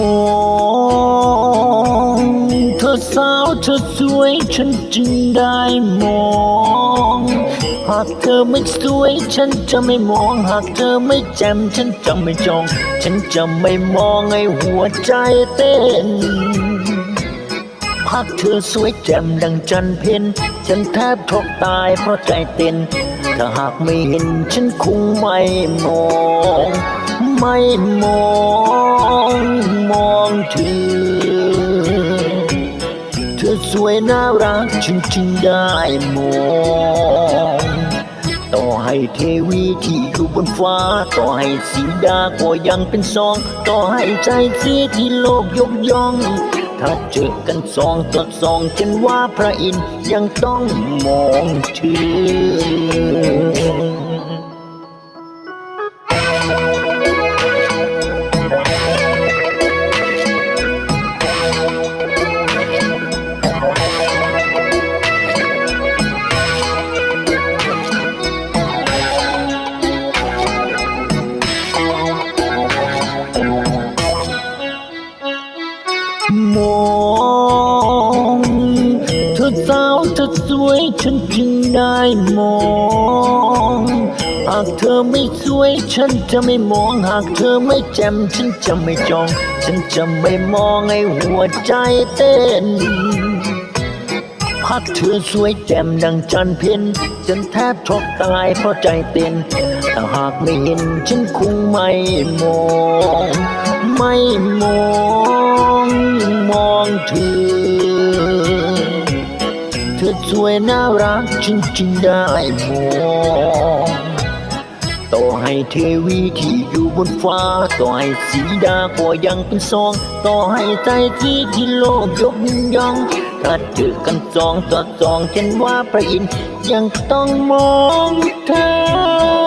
more. สาวเธอสวยฉันจึงได้มอง หากเธอไม่สวยฉันจะไม่มอง หากเธอไม่แจ่มฉันจะไม่จอง ฉันจะไม่มองให้หัวใจเต้น หากเธอสวยแจ่มดังจันเพ็ญฉันแทบทกตายเพราะใจเต้น ถ้าหากไม่เห็นฉันคงไม่มอง ไม่มอง มองเธอ สวยน่ารักฉันจึงได้มองต่อให้เทวีที่อยู่บนฟ้า ต่อให้สีดาก็ยังเป็นสอง ต่อให้ใจเสียที่โลกยกย่อง ถ้าเจอกันสองต่อสองฉันว่าพระอินทร์ยังต้องมองเธอ ธอสาวเธอสวยฉันจึงได้มองหากเธอไม่สวยฉันจะไม่มอง หากเธอไม่แจ่มฉันจะไม่จอง ฉันจะไม่มองให้หัวใจเต้นหากเธอสวยแจ่มดังจันเพ็ญฉันแทบช็อกตายเพราะใจเต้นถ้าหากไม่เห็นฉันคงไม่มอง ไม่มอง มองเธอ อสวยน่ารักจริงจึงได้มองต่อให้เทวีที่อยู่บนฟ้า ต่อให้สีดาก็ยังเป็นสอง ต่อให้ใจที่ที่โลกยกย่องถ้าเจอกันสองต่อสองฉันว่าพระอินทร์ยังต้องมองเธอ